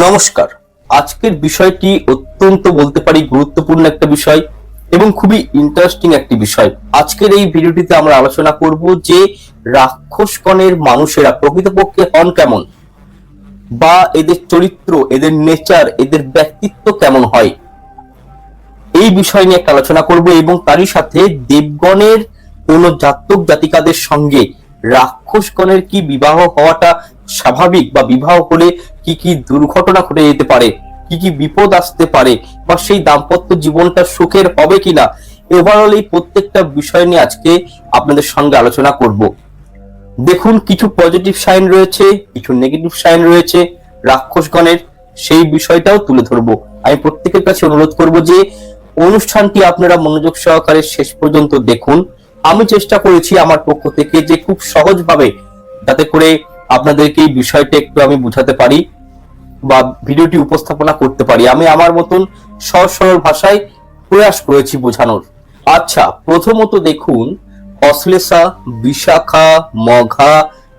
নমস্কার। আজকের বিষয়টি অত্যন্ত বলতে পারি গুরুত্বপূর্ণ একটা বিষয় এবং খুবই ইন্টারেস্টিং একটি বিষয়। আজকের এই ভিডিওটিতে আমরা আলোচনা করব যে রাক্ষসগণের মানুষেরা প্রকৃতপক্ষে হন কেমন বা এদের চরিত্র, এদের নেচার, এদের ব্যক্তিত্ব কেমন হয় এই বিষয় নিয়ে একটা আলোচনা করব এবং তারই সাথে দেবগণের কোন জাতক জাতিকাদের সঙ্গে রাক্ষসগণের কি বিবাহ হওয়াটা স্বাভাবিক বা বিবাহ হলে কি কি দুর্ঘটনা ঘটে যেতে পারে? কি কি বিপদ আসতে পারে? বা সেই দাম্পত্য জীবনটা সুখের হবে কিনা? ওভারঅল এই প্রত্যেকটা বিষয় নিয়ে আজকে আপনাদের সঙ্গে আলোচনা করব। দেখুন, কিছু পজিটিভ সাইন রয়েছে, কিছু নেগেটিভ সাইন রয়েছে। রাক্ষসগণের সেই বিষয়টাও তুলে ধরবো। আমি প্রত্যেকের কাছে অনুরোধ করব যে অনুষ্ঠানটি আপনারা মনোযোগ সহকারে শেষ পর্যন্ত দেখুন। আমি চেষ্টা করেছি আমার পক্ষ থেকে যে খুব সহজভাবে যাতে করে আপনাদেরকে এই বিষয়টা একটু আমি বুঝাতে পারি বা ভিডিওটি উপস্থাপনা করতে পারি। আমি আমার মতন সহজ সরল ভাষায় প্রয়াস করেছি বোঝানোর। আচ্ছা প্রথমত দেখুন, অশ্লেষা, বিশাখা, মঘা,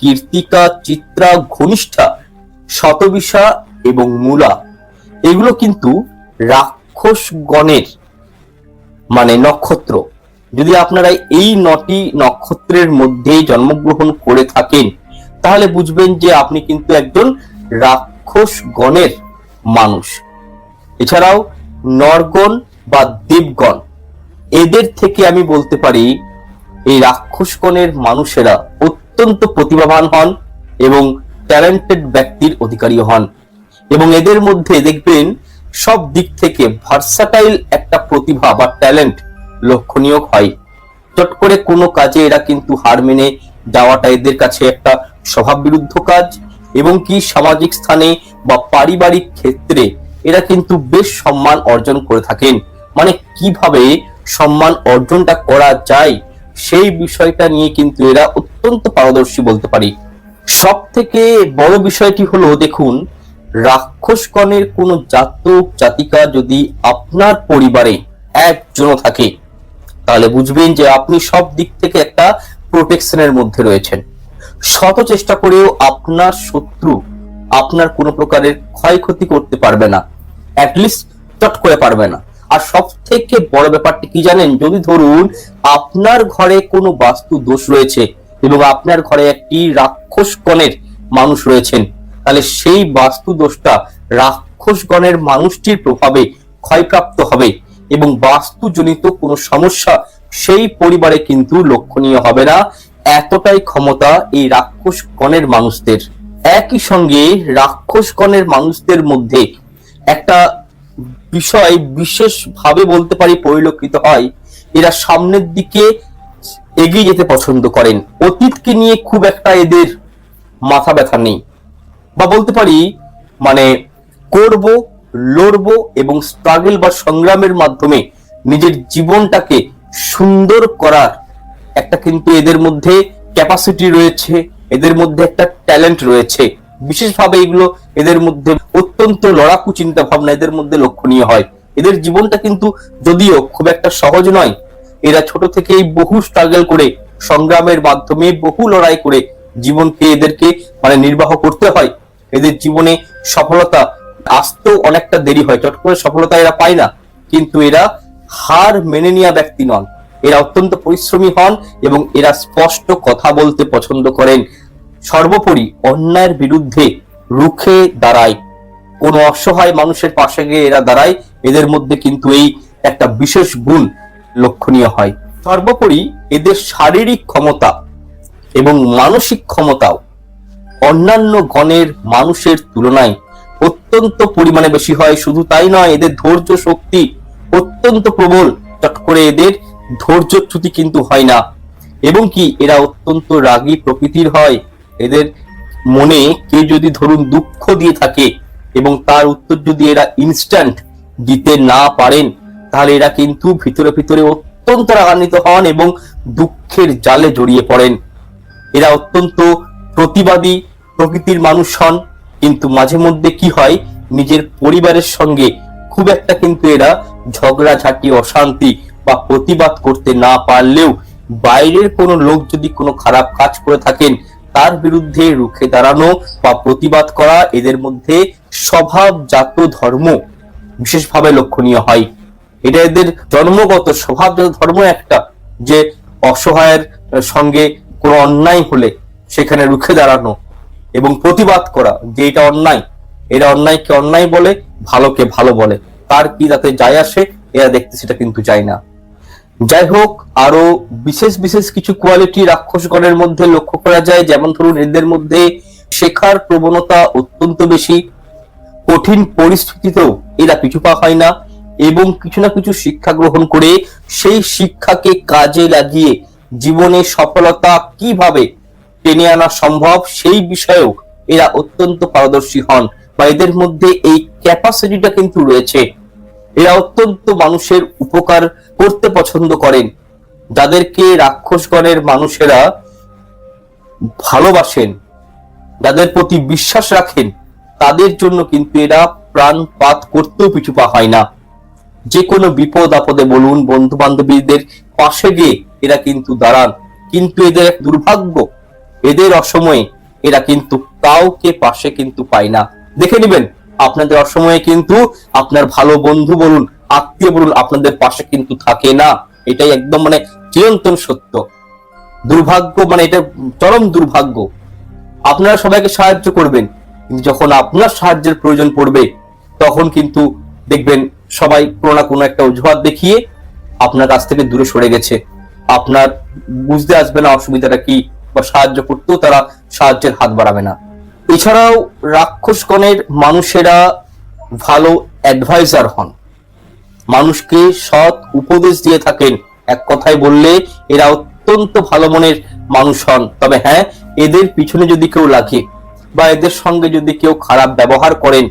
কীর্তিকা, চিত্রা, ঘনিষ্ঠা, শতবিশা এবং মূলা, এগুলো কিন্তু রাক্ষস গণের মানে নক্ষত্র। যদি আপনারা এই নটি নক্ষত্রের মধ্যে জন্মগ্রহণ করে থাকেন, তাহলে বুঝবেন যে আপনি কিন্তু একজন রাক্ষস গণের মানুষ। এছাড়াও নরগণ বা দেবগণ, এদের থেকে আমি বলতে পারি, এই রাক্ষসগণের মানুষেরা অত্যন্ত প্রতিভাবান হন এবং ট্যালেন্টেড ব্যক্তির অধিকারী হন। এবং এদের মধ্যে দেখবেন সব দিক থেকে ভার্সাটাইল একটা প্রতিভা বা ট্যালেন্ট। লক্ষণীয় হয়। চট করে কোনো কাজে এরা কিন্তু হার মেনে যাওয়াটা এদের কাছে একটা স্বভাব বিরুদ্ধ কাজ এবং কি সামাজিক স্থানে বা পারিবারিক ক্ষেত্রে এরা কিন্তু বেশ সম্মান অর্জন করে থাকেন। মানে কীভাবে সম্মান অর্জনটা করা যায় সেই বিষয়টা নিয়ে কিন্তু এরা অত্যন্ত পারদর্শী বলতে পারি। সব থেকে বড় বিষয়টি হলো, দেখুন, রাক্ষসগণের কোনো জাতক জাতিকা যদি আপনার পরিবারে একজনও থাকে তাহলে বুঝবেন যে আপনি সব দিক থেকে একটা প্রোটেকশনের মধ্যে রয়েছেন। শত চেষ্টা করেও আপনার শত্রু আপনার কোনো প্রকারের ক্ষয়ক্ষতি করতে পারবে না। অ্যাটলিস্ট চট করে পারবে না। আর সব থেকে বড় ব্যাপারটি কি জানেন? যদি ধরুন আপনার ঘরে কোনো বাস্তু দোষ রয়েছে এবং আপনার ঘরে একটি রাক্ষস রাক্ষসগণের মানুষ রয়েছেন, তাহলে সেই বাস্তু দোষটা রাক্ষসগণের মানুষটির প্রভাবে ক্ষয়প্রাপ্ত হবে। এবং বাস্তুজনিত কোনো সমস্যা সেই পরিবারে কিন্তু লক্ষণীয় হবে না। এতটাই ক্ষমতা এই রাক্ষস গণের মানুষদের। একই সঙ্গে রাক্ষস গণের মানুষদের মধ্যে একটা বিষয় বিশেষভাবে বলতে পারি পরিলক্ষিত হয়। এরা সামনের দিকে এগিয়ে যেতে পছন্দ করেন। অতীতকে নিয়ে খুব একটা এদের মাথা ব্যথা নেই। বা বলতে পারি মানে করব লড়ব এবং স্ট্রাগল বা সংগ্রামের মাধ্যমে নিজের জীবনটাকে সুন্দর করার একটা কিন্তু এদের মধ্যে ক্যাপাসিটি রয়েছে, এদের মধ্যে একটা ট্যালেন্ট রয়েছে। বিশেষভাবে এগুলো এদের মধ্যে অত্যন্ত লড়াকু চিন্তা ভাবনা এদের মধ্যে লক্ষণীয় হয়। এদের জীবনটা কিন্তু যদিও খুব একটা সহজ নয়, এরা ছোট থেকেই বহু স্ট্রাগল করে, সংগ্রামের মাধ্যমে বহু লড়াই করে জীবনকে এদেরকে মানে নির্বাহ করতে হয়। এদের জীবনে সফলতা আসতেও অনেকটা দেরি হয়। চট করে সফলতা এরা পায় না, কিন্তু এরা হার মেনে নেওয়া ব্যক্তি নন। এরা অত্যন্ত পরিশ্রমী হন এবং এরা স্পষ্ট কথা বলতে পছন্দ করেন। সর্বোপরি অন্যায়ের বিরুদ্ধে রুখে দাঁড়ায়। কোন অসহায় মানুষের পাশে গিয়ে এরা দাঁড়ায়, এদের মধ্যে কিন্তু এই একটা বিশেষ গুণ লক্ষণীয় হয়। সর্বোপরি এদের শারীরিক ক্ষমতা এবং মানসিক ক্ষমতাও অন্যান্য গণের মানুষের তুলনায় অত্যন্ত পরিমাণে বেশি হয়, শুধু তাই নয়, এদের ধৈর্য শক্তি অত্যন্ত প্রবল। চট করে এদের ধৈর্যচ্যুতি কিন্তু হয় না। এবং কি, এরা অত্যন্ত রাগী প্রকৃতির হয়। এদের মনে কেউ যদি ধরুন দুঃখ দিয়ে থাকে এবং তার উত্তর যদি এরা ইনস্ট্যান্ট দিতে না পারেন, তাহলে এরা কিন্তু ভিতরে ভিতরে অত্যন্ত রাগান্বিত হন এবং দুঃখের জালে জড়িয়ে পড়েন। এরা অত্যন্ত প্রতিবাদী প্রকৃতির মানুষ হন। কিন্তু মাঝে মধ্যে কি হয়, নিজের পরিবারের সঙ্গে খুব একটা কিন্তু এরা ঝগড়াঝাটি, অশান্তি বা প্রতিবাদ করতে না পারলেও বাইরের কোনো লোক যদি কোনো খারাপ কাজ করে থাকেন, তার বিরুদ্ধে রুখে দাঁড়ানো বা প্রতিবাদ করা এদের মধ্যে স্বভাবজাত ধর্ম বিশেষভাবে লক্ষণীয় হয়। এটা এদের জন্মগত স্বভাবজাত ধর্ম একটা, যে অসহায়ের সঙ্গে কোনো অন্যায় হলে সেখানে রুখে দাঁড়ানো। এবং প্রতিবাদ করা যে এটা অন্যায় এরা অন্যায়কে অন্যায় বলে, ভালোকে ভালো বলে। তার কি তাতে যায় আসে, এরা দেখতে সেটা কিন্তু যায় না। যাই হোক, আরও বিশেষ বিশেষ কিছু কোয়ালিটি রাক্ষসগণের মধ্যে লক্ষ্য করা যায়। যেমন ধরুন, এদের মধ্যে শেখার প্রবণতা অত্যন্ত বেশি। কঠিন পরিস্থিতিতেও এরা পিছুপা হয় না এবং কিছু না কিছু শিক্ষা গ্রহণ করে সেই শিক্ষাকে কাজে লাগিয়ে জীবনে সফলতা কীভাবে টেনে আনা সম্ভব, সেই বিষয়েও এরা অত্যন্ত পারদর্শী হন বা এদের মধ্যে এই ক্যাপাসিটিটা কিন্তু রয়েছে। এরা অত্যন্ত মানুষের উপকার করতে পছন্দ করেন। যাদেরকে রাক্ষসগণের মানুষেরা ভালোবাসেন, যাদের প্রতি বিশ্বাস রাখেন, তাদের জন্য কিন্তু এরা প্রাণপাত করতেও পিছু পা হয় না। যে কোনো বিপদ আপদে বলুন বন্ধু বান্ধবীদের পাশে গিয়ে এরা কিন্তু দাঁড়ান। কিন্তু এদের এক দুর্ভাগ্য এদের অসময়ে এরা কিন্তু কাউকে পাশে কিন্তু পায় না। দেখে নেবেন, আপনাদের অসময়ে কিন্তু আপনার ভালো বন্ধু বলুন, আত্মীয় বলুন আপনাদের পাশে কিন্তু থাকে না। এটাই একদম মানে চিরন্তন সত্য। দুর্ভাগ্য মানে এটা চরম দুর্ভাগ্য। আপনারা সবাইকে সাহায্য করবেন, কিন্তু যখন আপনার সাহায্যের প্রয়োজন পড়বে, তখন কিন্তু দেখবেন সবাই কোনো না কোনো একটা অজুহাত দেখিয়ে আপনার কাছ থেকে দূরে সরে গেছে। আপনার বুঝতে আসবে না অসুবিধাটা কি বা সাহায্য করতেও তারা সাহায্যের হাত বাড়াবে না। এছাড়াও রাক্ষসগণের মানুষেরা ভালো অ্যাডভাইজার হন। মানুষকে সৎ উপদেশ দিয়ে থাকেন। এক কথায় বললে এরা অত্যন্ত ভালো মনের মানুষ হন। তবে হ্যাঁ এদের পিছনে যদি কেউ লাগে বা এদের সঙ্গে যদি কেউ খারাপ ব্যবহার করেন,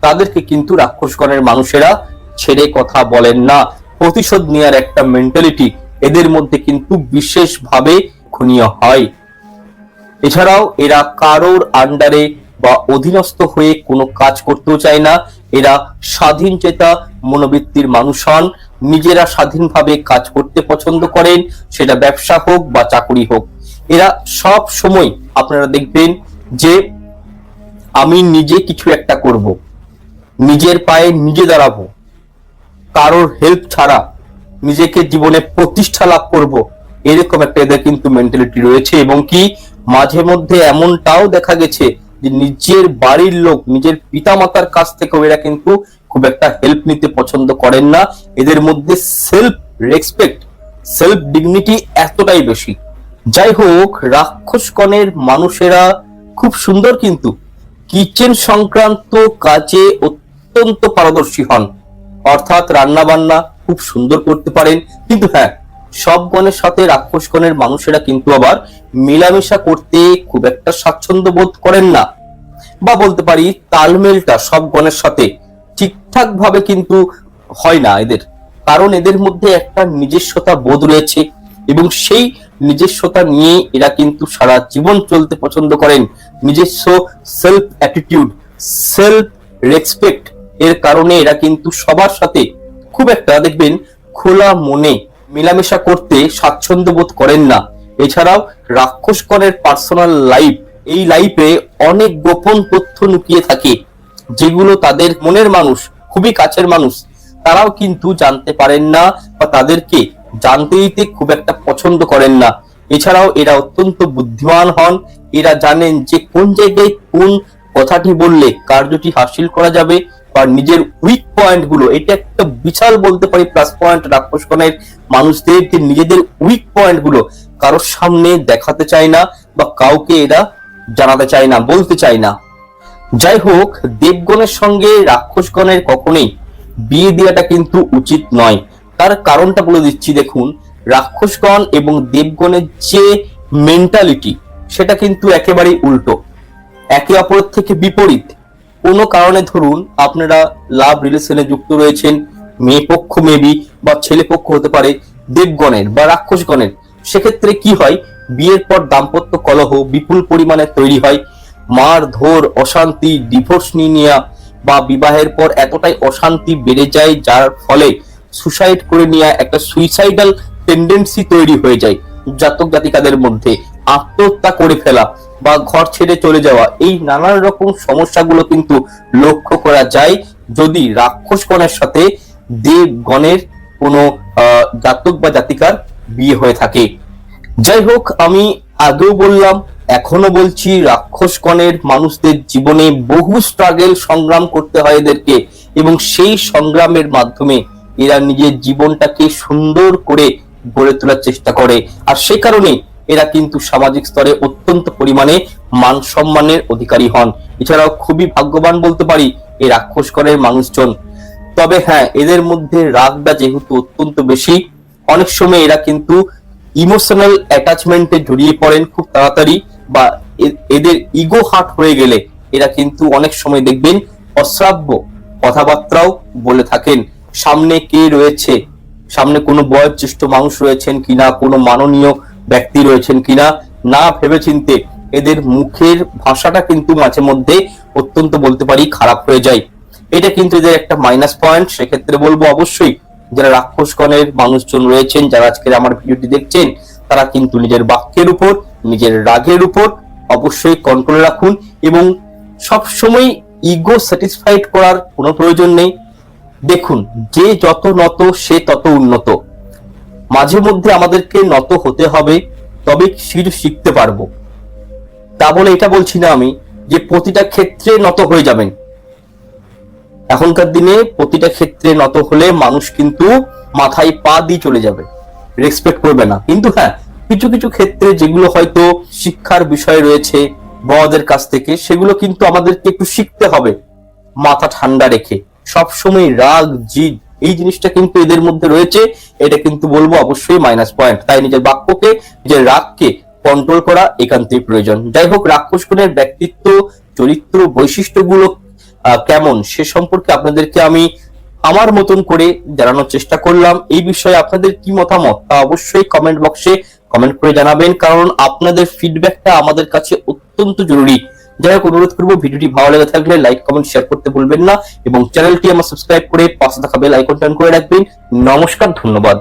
তাদেরকে কিন্তু রাক্ষসগণের মানুষেরা ছেড়ে কথা বলেন না। প্রতিশোধ নেওয়ার একটা মেন্টালিটি এদের মধ্যে কিন্তু বিশেষভাবে খুনীয় হয়। এছাড়াও এরা কারোর আন্ডারে বা অধীনস্থ হয়ে কোনো কাজ করতেও চায় না। এরা স্বাধীন চেতা মনোবৃত্তির মানুষ হন। নিজেরা স্বাধীনভাবে কাজ করতে পছন্দ করেন। সেটা ব্যবসা হোক বা চাকুরি হোক। এরা সব সময় আপনারা দেখবেন যে আমি নিজে কিছু একটা করব। নিজের পায়ে নিজে দাঁড়াবো। কারোর হেল্প ছাড়া নিজেকে জীবনে প্রতিষ্ঠা লাভ করব। এরকম একটা এদের কিন্তু মেন্টালিটি রয়েছে এবং কি মাঝে মধ্যে এমনটাও দেখা গেছে যে নিজের বাড়ির লোক, নিজের পিতামাতার কাছ থেকেও এরা কিন্তু খুব একটা হেল্প নিতে পছন্দ করেন না। এদের মধ্যে সেলফ রেসপেক্ট সেলফ ডিগনিটি এতটাই বেশি। যাই হোক রাক্ষসকণের মানুষেরা খুব সুন্দর কিন্তু কিচেন সংক্রান্ত কাজে অত্যন্ত পারদর্শী হন। অর্থাৎ রান্না বান্না খুব সুন্দর করতে পারেন। কিন্তু হ্যাঁ সব গণের সাথে রাক্ষসগণের মানুষেরা কিন্তু আবার মেলামেশা করতে খুব একটা স্বাচ্ছন্দ্য বোধ করেন না। বা বলতে পারি তালমেলটা সব গণের সাথে ঠিকঠাক ভাবে কিন্তু হয় না এদের। কারণ এদের মধ্যে একটা নিজস্বতা বোধ রয়েছে এবং সেই নিজস্বতা নিয়ে এরা কিন্তু সারা জীবন চলতে পছন্দ করেন। নিজস্ব সেলফ অ্যাটিটিউড সেলফ রেসপেক্ট এর কারণে এরা কিন্তু সবার সাথে খুব একটা, দেখবেন, খোলা মনে মেলামেশা করতে স্বাচ্ছন্দ্য বোধ করেন না। এছাড়াও রাক্ষসকণের পার্সোনাল লাইফ, এই লাইফে অনেক গোপন তথ্য লুকিয়ে থাকে, যেগুলো তাদের মনের মানুষ, খুবই কাছের মানুষ, তারাও কিন্তু জানতে পারেন না বা তাদেরকে জানতে দিতে খুব একটা পছন্দ করেন না। এছাড়াও এরা অত্যন্ত বুদ্ধিমান হন, এরা জানেন যে কোন জায়গায় কোন কথাটি বললে কার্যটি হাসিল করা যাবে বা নিজের উইক পয়েন্টগুলো, এটা একটা বিশাল বলতে পারি প্লাস পয়েন্ট রাক্ষসগণের মানুষদের যে নিজেদের উইক পয়েন্টগুলো, কারোর সামনে দেখাতে চায় না বা কাউকে এরা জানাতে চায় না, বলতে চায় না। যাই হোক, দেবগণের সঙ্গে রাক্ষসগণের কখনোই বিয়ে দেওয়াটা কিন্তু উচিত নয়। তার কারণটা বলে দিচ্ছি, দেখুন, রাক্ষসগণ এবং দেবগণের যে মেন্টালিটি সেটা কিন্তু একেবারেই উল্টো। একে অপরের থেকে বিপরীত। কোনো কারণে ধরুন আপনারা লাভ রিলেশনে যুক্ত রয়েছেন, মেয়ে পক্ষ মেবি বা ছেলে পক্ষ হতে পারে, দেবগণের বা রাক্ষসগণের, সেক্ষেত্রে কি হয়? বিয়ের পর দাম্পত্য কলহ বিপুল পরিমাণে তৈরি হয়। মার ধর, অশান্তি ডিভোর্স নিয়ে নেওয়া বা বিবাহের পর এতটাই অশান্তি বেড়ে যায়, যার ফলে সুসাইড করে নেওয়া একটা সুইসাইডাল টেন্ডেন্সি তৈরি হয়ে যায় জাতক জাতিকাদের মধ্যে। আত্মহত্যা করে ফেলা বা ঘর ছেড়ে চলে যাওয়া, এই নানান রকম সমস্যাগুলো কিন্তু লক্ষ্য করা যায় যদি রাক্ষসগণের সাথে দেবগণের কোনো জাতক বা জাতিকার বিয়ে হয়ে থাকে। যাই হোক, আমি আগেও বললাম এখনও বলছি, রাক্ষসগণের মানুষদের জীবনে বহু স্ট্রাগল সংগ্রাম করতে হয় এদেরকে এবং সেই সংগ্রামের মাধ্যমে এরা নিজের জীবনটাকে সুন্দর করে গড়ে তোলার চেষ্টা করে। আর সে কারণে এরা কিন্তু সামাজিক স্তরে অত্যন্ত পরিমাণে মান সম্মানের অধিকারী হন। এছাড়াও খুবই ভাগ্যবান বলতে পারি এই রাক্ষসগণের মানুষজন। তবে হ্যাঁ এদের মধ্যে রাগটা যেহেতু অত্যন্ত বেশি, অনেক সময় এরা কিন্তু ইমোশনাল অ্যাটাচমেন্টে জড়িয়ে পড়েন খুব তাড়াতাড়ি বা এদের ইগো হার্ট হয়ে গেলে এরা কিন্তু অনেক সময় দেখবেন অশ্রাব্য কথাবার্তাও বলে থাকেন। সামনে কে রয়েছে? সামনে কোনো বয়োজ্যেষ্ঠ মানুষ রয়েছেন কিনা? কোনো মাননীয় ব্যক্তি রয়েছেন কিনা না ভেবেচিন্তে এদের মুখের ভাষাটা কিন্তু মাঝে মধ্যে অত্যন্ত বলতে পারি খারাপ হয়ে যায়। এটা কিন্তু এদের একটা মাইনাস পয়েন্ট সেক্ষেত্রে বলব অবশ্যই যারা রাক্ষসগণের মানুষজন রয়েছেন, যারা আজকের আমার ভিডিওটি দেখছেন, তারা কিন্তু নিজের বাক্যের উপর, নিজের রাগের উপর অবশ্যই কন্ট্রোলে রাখুন এবং সব সময় ইগো স্যাটিসফাইড করার কোনো প্রয়োজন নেই। দেখুন, যে যত নত, সে তত উন্নত। মাঝে মধ্যে আমাদেরকে নত হতে হবে, তবে কিছু শিখতে পারব। তা বলে এটা বলছি না আমি, যে প্রতিটা ক্ষেত্রে নত হয়ে যাবেন। এখনকার দিনে প্রতিটা ক্ষেত্রে নত হলে মানুষ কিন্তু মাথায় পা দিয়ে চলে যাবে। রেসপেক্ট করবে না। কিন্তু হ্যাঁ কিছু কিছু ক্ষেত্রে যেগুলো হয়তো শিক্ষার বিষয় রয়েছে বড়দের কাছ থেকে, সেগুলো কিন্তু আমাদেরকে একটু শিখতে হবে। মাথা ঠান্ডা রেখে। সবসময় রাগ, জিদ এই জিনিসটা কিন্তু এদের মধ্যে রয়েছে। এটা কিন্তু বলব অবশ্যই মাইনাস পয়েন্ট তাই নিজের বাক্যকে, নিজের রাগকে কন্ট্রোল করা একান্তই প্রয়োজন। যাই হোক রাক্ষসগুণের ব্যক্তিত্ব, চরিত্র, বৈশিষ্ট্যগুলো কেমন সে সম্পর্কে আপনাদেরকে আমি আমার মতন করে জানানোর চেষ্টা করলাম। এই বিষয়ে আপনাদের কি মতামত তা অবশ্যই কমেন্ট বক্সে কমেন্ট করে জানাবেন। কারণ আপনাদের ফিডব্যাকটা আমাদের কাছে অত্যন্ত জরুরি। যাই হোক অনুরোধ করব, ভিডিওটি ভালো লেগে থাকলে লাইক কমেন্ট শেয়ার করতে ভুলবেন না এবং চ্যানেলটি আমার সাবস্ক্রাইব করে পাশে থাকা বেল আইকন টান করে রাখবেন। নমস্কার, ধন্যবাদ।